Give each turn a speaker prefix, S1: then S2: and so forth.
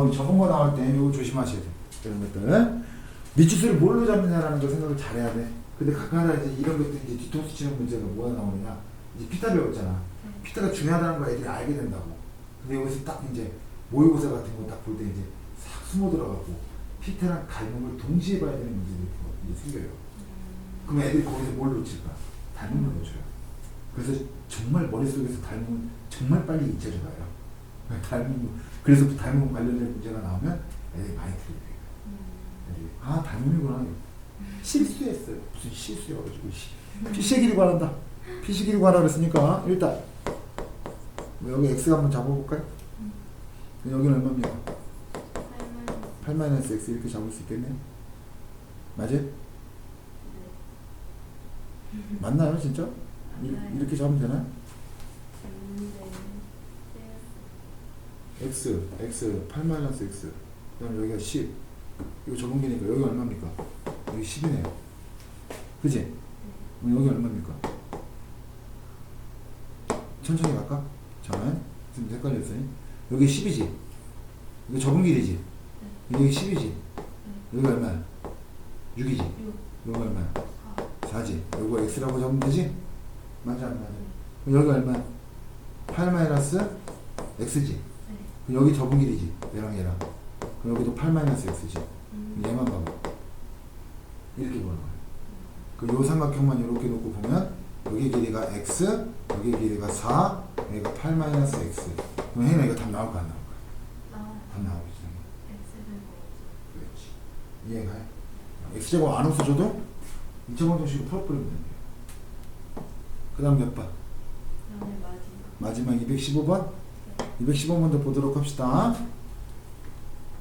S1: 어, 저번 거 나올 때 이거 조심하셔야 돼. 이런 것들. 밑줄을 뭘로 잡느냐라는 걸 생각을 잘해야 돼. 근데 가끔가다 이제 이런 것들 이제 뒤통수 치는 문제가 뭐가 나오느냐. 이제 피타 배웠잖아. 피타가 중요하다는 거 애들이 알게 된다고. 근데 여기서 딱 이제 모의고사 같은 거 딱 볼 때 이제 싹 숨어 들어가고 피타랑 닮음을 동시에 봐야 되는 문제들이 이제 생겨요. 그럼 애들이 거기서 뭘 놓칠까? 닮음을 놓쳐요. 그래서 정말 머릿속에서 닮음은 정말 빨리 잊혀져 가요. 닮음, 그래서 그 닮음 관련된 문제가 나오면 애들이 많이 틀려요. 애들이, 아, 닮음이구나. 실수했어요. 무슨 실수여가지고, 씨. 피시기를 관한다. 피시기를 관하라 그랬으니까, 일단, 뭐 여기 X가 한번 잡아볼까요? 여기는 얼마입니까? 8 X 이렇게 잡을 수 있겠네요. 맞아요? 맞나요, 진짜? 이, 이렇게 잡으면 되나요? X, x, 8 마이너스 x. 그 다음 여기가 10. 이거 적은 게니까 여기 얼마입니까? 여기 10이네요. 그지? 여기 얼마입니까? 천천히 갈까? 잠깐. 지금 헷갈렸어요. 여기 10이지? 이거 적은 길이지? 여기 10이지? 여기 얼마야? 6이지? 여기 얼마야? 4지? 여기가 x라고 잡으면 되지? 맞아, 안 맞아? 그럼 여기 얼마야? 8 마이너스 x지? 그럼 여기 접은 길이지 얘랑 얘랑. 그럼 여기도 8 마이너스 x지. 그럼 얘만 봐봐. 이렇게 보는 거야. 그요 삼각형만 이렇게 놓고 보면 여기 길이가 x 여기 길이가 4 여기가 8 마이너스 x. 그럼 혜인아 이거 답 나올까 안 나올까? 답 나오겠지. 그렇지. 이해가요? x제곱 안 없어져도 2차 방 정식으로 풀어버리면 됩니다 그 다음 몇 번? 마지막. 215번 215번 더 보도록 합시다